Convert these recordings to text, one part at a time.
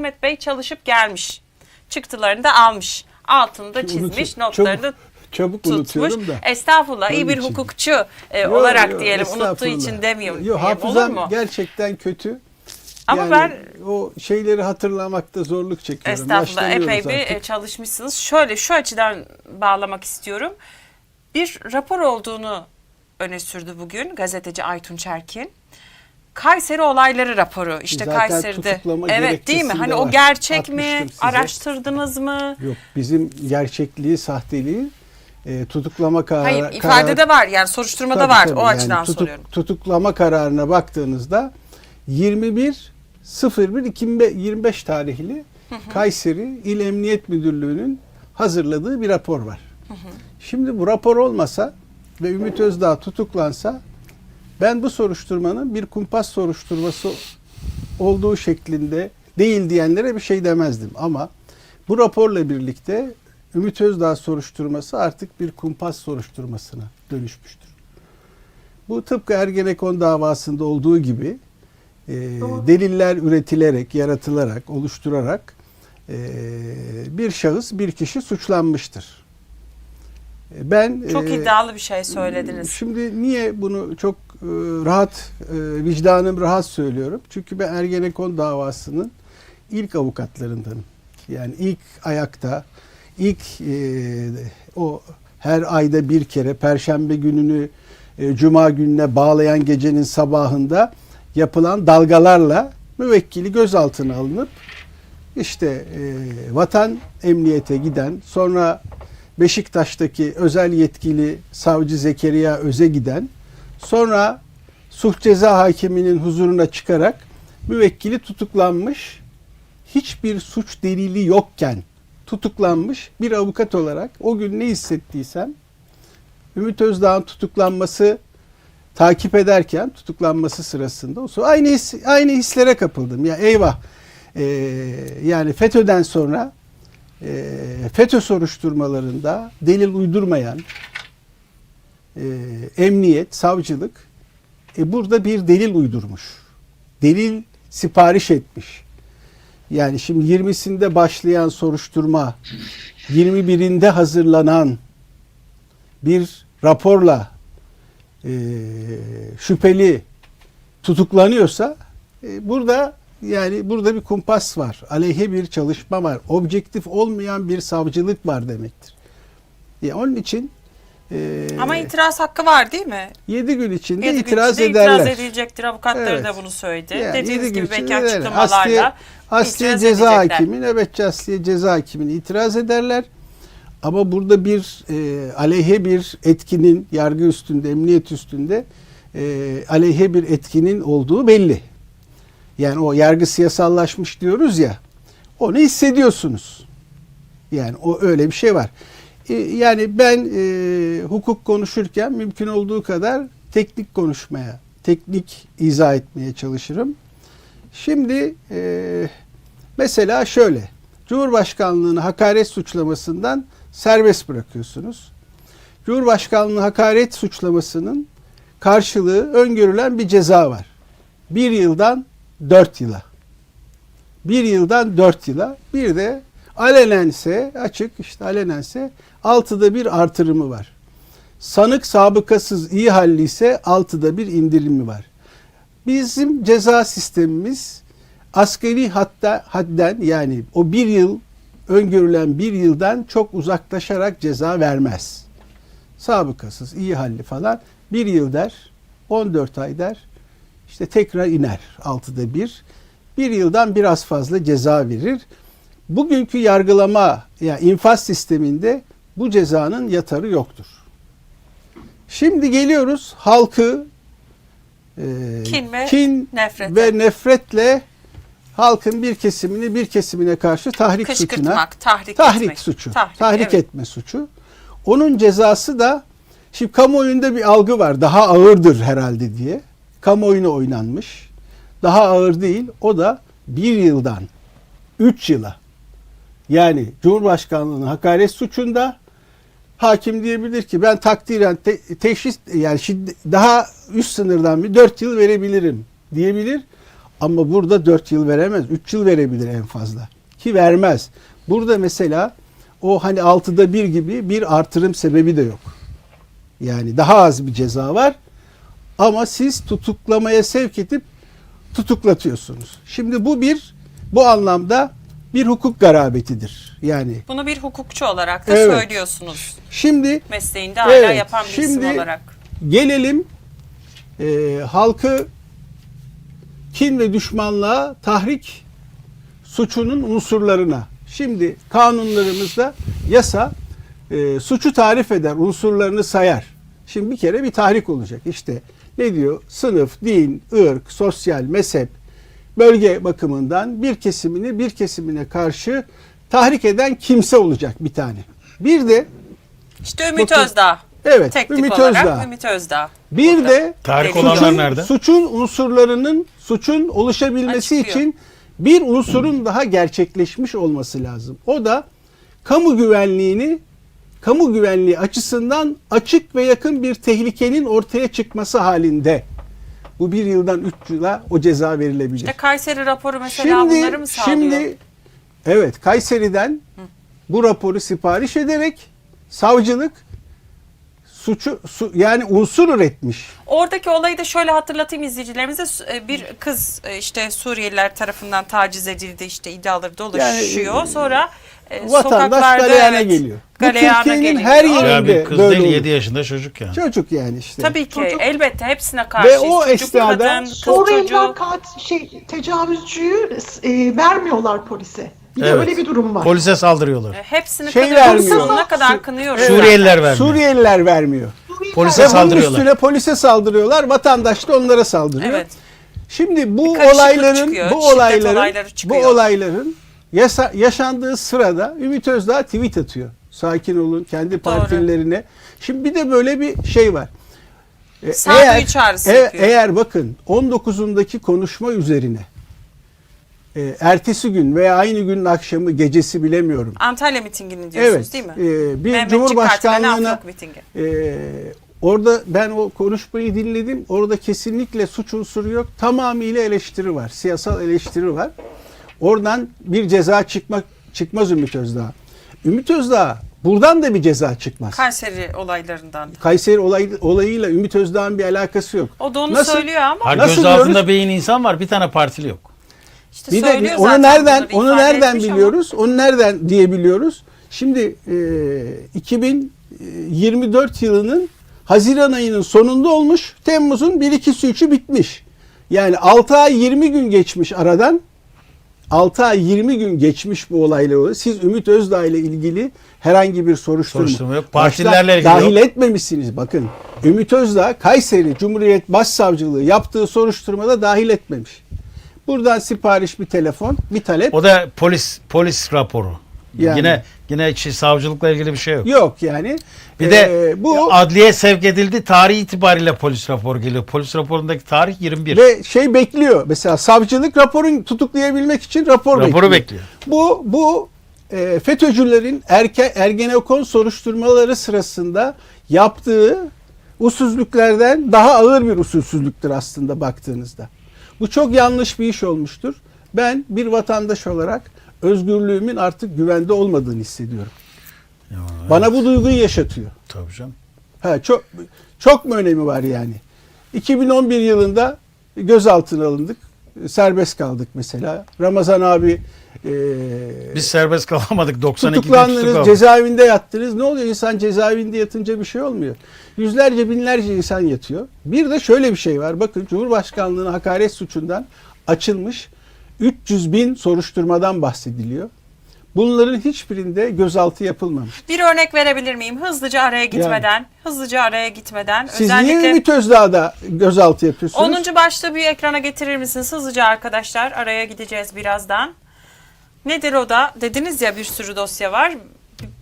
Mehmet Bey çalışıp gelmiş. Çıktılarını da almış. Altını da çizmiş, notlarını da çabuk tutmuş. unutuyorum da. Estağfurullah iyi Onun bir için. hukukçu e, Yo, olarak yo, diyelim. Unuttuğu için demiyorum. Yo, diyeyim. hafızam Olur mu? gerçekten kötü. Ama Yani ben o şeyleri hatırlamakta zorluk çekiyorum. Estağfurullah epey bir artık. e, çalışmışsınız. Şöyle şu açıdan bağlamak istiyorum. Bir rapor olduğunu öne sürdü bugün gazeteci Aytun Çerkin. Kayseri olayları raporu. İşte Zaten Kayseri'de. tutuklama Evet değil mi? gerekçesinde Hani o var. gerçek mi? Atmıştım size. Araştırdınız mı? Yok bizim gerçekliği, sahteliği e, tutuklama kararı. Hayır ifadede var yani soruşturmada var. O açıdan soruyorum. Tutuklama kararına baktığınızda 21 01 2025 tarihli Kayseri İl Emniyet Müdürlüğü'nün hazırladığı bir rapor var. Şimdi bu rapor olmasa ve Ümit Özdağ tutuklansa ben bu soruşturmanın bir kumpas soruşturması olduğu şeklinde değil diyenlere bir şey demezdim ama bu raporla birlikte Ümit Özdağ soruşturması artık bir kumpas soruşturmasına dönüşmüştür. Bu tıpkı Ergenekon davasında olduğu gibi e, deliller üretilerek, yaratılarak, oluşturarak e, bir şahıs, bir kişi suçlanmıştır. E, Ben Çok e, iddialı bir şey söylediniz. Şimdi niye bunu çok rahat, e, vicdanım rahat söylüyorum? Çünkü ben Ergenekon davasının ilk avukatlarındanım. Yani ilk ayakta, ilk e, o her ayda bir kere Perşembe gününü e, Cuma gününe bağlayan gecenin sabahında yapılan dalgalarla müvekkili gözaltına alınıp işte e, vatan emniyete giden sonra Beşiktaş'taki özel yetkili savcı Zekeriya Öz'e giden sonra suç ceza hakiminin huzuruna çıkarak müvekkili tutuklanmış hiçbir suç delili yokken tutuklanmış bir avukat olarak o gün ne hissettiysem Ümit Özdağ'ın tutuklanması takip ederken tutuklanması sırasında o aynı his, aynı hislere kapıldım. Ya eyvah. Ee, yani FETÖ'den sonra e, FETÖ soruşturmalarında delil uydurmayan e, emniyet, savcılık e, burada bir delil uydurmuş. Delil sipariş etmiş. Yani şimdi 20'sinde başlayan soruşturma 21'inde hazırlanan bir raporla e, şüpheli tutuklanıyorsa e, burada yani burada bir kumpas var. Aleyhe bir çalışma var. Objektif olmayan bir savcılık var demektir. Ya onun için e, Ama itiraz hakkı var değil mi? 7 gün içinde Yedi gün itiraz içinde ederler. itiraz edilecektir. Avukatları Evet. da bunu söyledi. Yani Dediğiniz yedi gün gibi belki içinde ederler. açıklamalarla Asliye itiraz ceza edecekler. hakimi, nöbetçi asliye ceza hakimine itiraz ederler. Ama burada bir e, aleyhe bir etkinin yargı üstünde, emniyet üstünde e, aleyhe bir etkinin olduğu belli. Yani o yargı siyasallaşmış diyoruz ya. Onu hissediyorsunuz. Yani o öyle bir şey var. E, yani ben e, hukuk konuşurken mümkün olduğu kadar teknik konuşmaya, teknik izah etmeye çalışırım. Şimdi e, mesela şöyle. Cumhurbaşkanlığını hakaret suçlamasından serbest bırakıyorsunuz. Cumhurbaşkanlığı hakaret suçlamasının karşılığı öngörülen bir ceza var. Bir yıldan dört yıla. Bir yıldan dört yıla. Bir de alenense açık işte alenense altıda bir artırımı var. Sanık sabıkasız iyi halli ise altıda bir indirimi var. Bizim ceza sistemimiz askeri hatta hadden yani o bir yıl öngörülen bir yıldan çok uzaklaşarak ceza vermez. Sabıkasız, iyi halli falan bir yıl der, 14 ay der, işte tekrar iner altıda bir. Bir yıldan biraz fazla ceza verir. Bugünkü yargılama yani infaz sisteminde bu cezanın yatarı yoktur. Şimdi geliyoruz halkı e, Kin ve kin nefrete. ve nefretle halkın bir kesimini bir kesimine karşı tahrik suçuna tahrik, tahrik etmek. suçu, Tahrik, tahrik, evet. etme suçu. Onun cezası da şimdi kamuoyunda bir algı var. Daha ağırdır herhalde diye. Kamuoyuna oynanmış. Daha ağır değil. O da bir yıldan üç yıla. Yani Cumhurbaşkanlığının hakaret suçunda hakim diyebilir ki ben takdiren te- teşhis yani şiddet, daha üst sınırdan bir dört yıl verebilirim diyebilir. Ama burada 4 yıl veremez. 3 yıl verebilir en fazla. Ki vermez. Burada mesela o hani 6'da 1 gibi bir artırım sebebi de yok. Yani daha az bir ceza var. Ama siz tutuklamaya sevk edip tutuklatıyorsunuz. Şimdi bu bir bu anlamda bir hukuk garabetidir. Yani Bunu bir hukukçu olarak da Evet. söylüyorsunuz. şimdi Mesleğinde hala Evet, yapan bir isim şimdi- olarak. Gelelim e, halkı kin ve düşmanlığa tahrik suçunun unsurlarına. Şimdi kanunlarımızda yasa e, suçu tarif eder, unsurlarını sayar. Şimdi bir kere bir tahrik olacak. İşte ne diyor? Sınıf, din, ırk, sosyal, mezhep, bölge bakımından bir kesimini bir kesimine karşı tahrik eden kimse olacak bir tane. Bir de İşte Ümit Özdağ. evet Tek Ümit olarak Özdağ. Ümit Özdağ. Bir Burada. de olanlar suçun, nerede? suçun unsurlarının suçun oluşabilmesi Açıklıyor. için bir unsurun daha gerçekleşmiş olması lazım. O da kamu güvenliğini kamu güvenliği açısından açık ve yakın bir tehlikenin ortaya çıkması halinde bu bir yıldan üç yıla o ceza verilebilir. İşte Kayseri raporu mesela bunları Şimdi, mı sağlıyor? şimdi evet Kayseri'den bu raporu sipariş ederek savcılık suçu su, yani unsur üretmiş. Oradaki olayı da şöyle hatırlatayım izleyicilerimize. E, Bir kız e, işte Suriyeliler tarafından taciz edildi işte iddiaları dolaşıyor. Sonra e, Vatandaş sokaklarda galeyana evet, geliyor. Bu Türkiye'nin geliyor. her Ya yerinde bir kız böyle değil olur. 7 yaşında çocuk yani. Çocuk yani işte. Tabii ki Çocuk- elbette hepsine karşıyız. o Çocuk, esnada kadın, kız Suriyeliler çocuğu. kat şey tecavüzcüyü e, vermiyorlar polise. Bir de Evet. öyle bir durum var. Polise saldırıyorlar. E, Hepsini Şey kınıyoruz. vermiyor. Sonuna kadar kınıyoruz. Evet. Suriyeliler vermiyor. Suriyeliler vermiyor. Suriyeliler- Polise Ve bunun saldırıyorlar. üstüne polise saldırıyorlar. Vatandaş da onlara saldırıyor. Evet. Şimdi bu olayların çıkıyor, bu olayların olayları bu çıkıyor. olayların yasa- yaşandığı sırada Ümit Özdağ tweet atıyor. Sakin olun kendi partililerine. Şimdi bir de böyle bir şey var. E, çağrısı yapıyor. Eğer bakın 19'undaki konuşma üzerine e, ertesi gün veya aynı günün akşamı gecesi bilemiyorum. Antalya mitingini diyorsunuz Evet. değil mi? e, bir Mehmetçik cumhurbaşkanlığına ee, orada ben o konuşmayı dinledim. Orada kesinlikle suç unsuru yok. Tamamıyla eleştiri var. Siyasal eleştiri var. Oradan bir ceza çıkmak çıkmaz Ümit Özdağ. Ümit Özdağ buradan da bir ceza çıkmaz. Kayseri olaylarından. Kayseri olay, olayıyla Ümit Özdağ'ın bir alakası yok. O da onu Nasıl- söylüyor ama Har Nasıl gözaltında diyoruz? beyin insan var bir tane partili yok. işte Bir de onu zaten nereden onu nereden etmiş ama- biliyoruz? Onu nereden diyebiliyoruz? Şimdi e, 2024 yılının Haziran ayının sonunda olmuş. Temmuz'un 1 2 3'ü bitmiş. Yani 6 ay 20 gün geçmiş aradan. 6 ay 20 gün geçmiş bu olayla oluyor. Siz Ümit Özdağ ile ilgili herhangi bir soruşturma, Soruşturma yok. Partilerle ilgili dahil yok. etmemişsiniz. Bakın Ümit Özdağ Kayseri Cumhuriyet Başsavcılığı yaptığı soruşturmada dahil etmemiş. Buradan sipariş bir telefon, bir talep. O da polis polis raporu. Yani. Yine yine savcılıkla ilgili bir şey yok. Yok yani. Bir Ee, de bu adliye sevk edildi. Tarih itibariyle polis raporu geliyor. Polis raporundaki tarih 21. ve şey bekliyor. Mesela savcılık raporun tutuklayabilmek için rapor Raporu bekliyor. bekliyor. Bu bu e, FETÖ'cülerin erke, Ergenekon soruşturmaları sırasında yaptığı usulsüzlüklerden daha ağır bir usulsüzlüktür aslında baktığınızda. Bu çok yanlış bir iş olmuştur. Ben bir vatandaş olarak özgürlüğümün artık güvende olmadığını hissediyorum. Ya, Bana bu duyguyu yaşatıyor. Tabii canım. Ha, çok çok mu önemi var yani? 2011 yılında gözaltına alındık. Serbest kaldık mesela. Ramazan abi e, Biz serbest kalamadık. 92'de tutuk tutuklandınız, cezaevinde yattınız. Ne oluyor? İnsan cezaevinde yatınca bir şey olmuyor. Yüzlerce binlerce insan yatıyor. Bir de şöyle bir şey var. Bakın Cumhurbaşkanlığına hakaret suçundan açılmış 300 bin soruşturmadan bahsediliyor. Bunların hiçbirinde gözaltı yapılmamış. Bir örnek verebilir miyim? Hızlıca araya gitmeden, hızlıca araya gitmeden. Siz niye özellikle Ümit Özdağ'da gözaltı yapıyorsunuz? 10. başlığı bir ekrana getirir misiniz? Hızlıca arkadaşlar araya gideceğiz birazdan. Nedir o da? Dediniz ya bir sürü dosya var.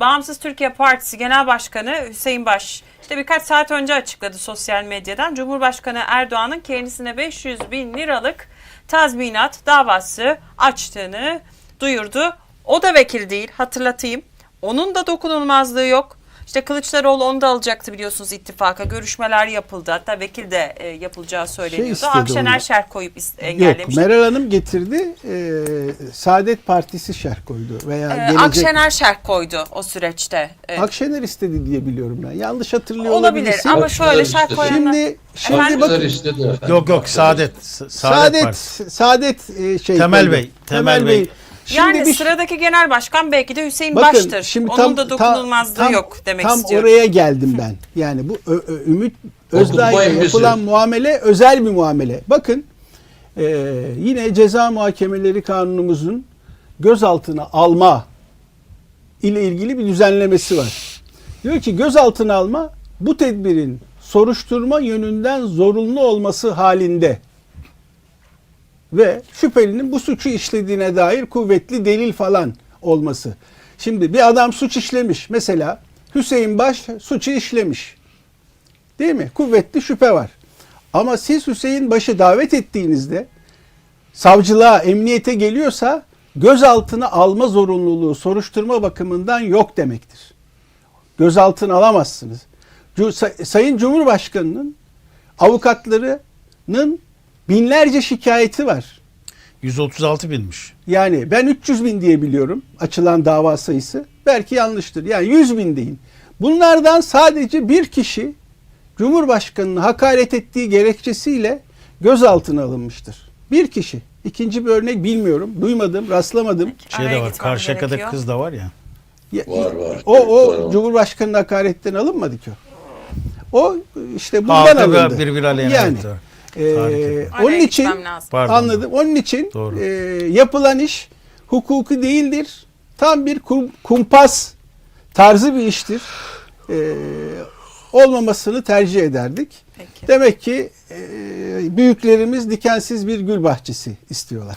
Bağımsız Türkiye Partisi Genel Başkanı Hüseyin Baş işte birkaç saat önce açıkladı sosyal medyadan. Cumhurbaşkanı Erdoğan'ın kendisine 500 bin liralık tazminat davası açtığını duyurdu. O da vekil değil hatırlatayım. Onun da dokunulmazlığı yok. İşte Kılıçdaroğlu onu da alacaktı biliyorsunuz ittifaka. Görüşmeler yapıldı. Hatta vekil de e, yapılacağı söyleniyordu. istedi Akşener onu. şerh koyup is- Yok engellemişti. Meral Hanım getirdi. e, Saadet Partisi şerh koydu veya Ee, gelecek. Akşener şerh koydu o süreçte. Ee, Akşener istedi diye biliyorum ben. Yanlış hatırlıyor olabilir olabilirsin. ama Akşener şöyle şerh koyanlar... Şimdi şimdi Efendim? bakın. Yok yok Saadet. Sa- Saadet, Saadet. Saadet e, şey Temel koydu. Bey, Temel Bey. Şimdi yani bir- sıradaki genel başkan belki de Hüseyin bakın, Baş'tır. şimdi Onun tam- da tam- dokunulmazlığı tam- yok demek tam istiyorum. oraya geldim ben. Yani bu Ö- Ö- Ümit Özdağ'a yapılan muamele özel bir muamele. Bakın e, yine ceza muhakemeleri kanunumuzun gözaltına alma ile ilgili bir düzenlemesi var. Diyor ki gözaltına alma bu tedbirin soruşturma yönünden zorunlu olması halinde ve şüphelinin bu suçu işlediğine dair kuvvetli delil falan olması. Şimdi bir adam suç işlemiş. Mesela Hüseyin Baş suçu işlemiş. Değil mi? Kuvvetli şüphe var. Ama siz Hüseyin Baş'ı davet ettiğinizde savcılığa, emniyete geliyorsa gözaltına alma zorunluluğu soruşturma bakımından yok demektir. Gözaltına alamazsınız. Sayın Cumhurbaşkanı'nın avukatlarının binlerce şikayeti var. 136 binmiş. Yani ben 300 bin diye biliyorum açılan dava sayısı. Belki yanlıştır. Yani 100 bin deyin. Bunlardan sadece bir kişi Cumhurbaşkanı'nı hakaret ettiği gerekçesiyle gözaltına alınmıştır. Bir kişi. İkinci bir örnek bilmiyorum. Duymadım, rastlamadım. Şey de var. Karşıyaka'da kız da var ya. Ya- Var, var. O o. Cumhurbaşkanı'nın hakaretten alınmadı ki o. O işte bundan Halka alındı. bir bir Yani evet, e, Araya onun için gitmem lazım. Pardon. anladım. Onun için Doğru. e, yapılan iş hukuki değildir. Tam bir kum- kumpas tarzı bir iştir. E, olmamasını tercih ederdik. Peki. Demek ki e, büyüklerimiz dikensiz bir gül bahçesi istiyorlar.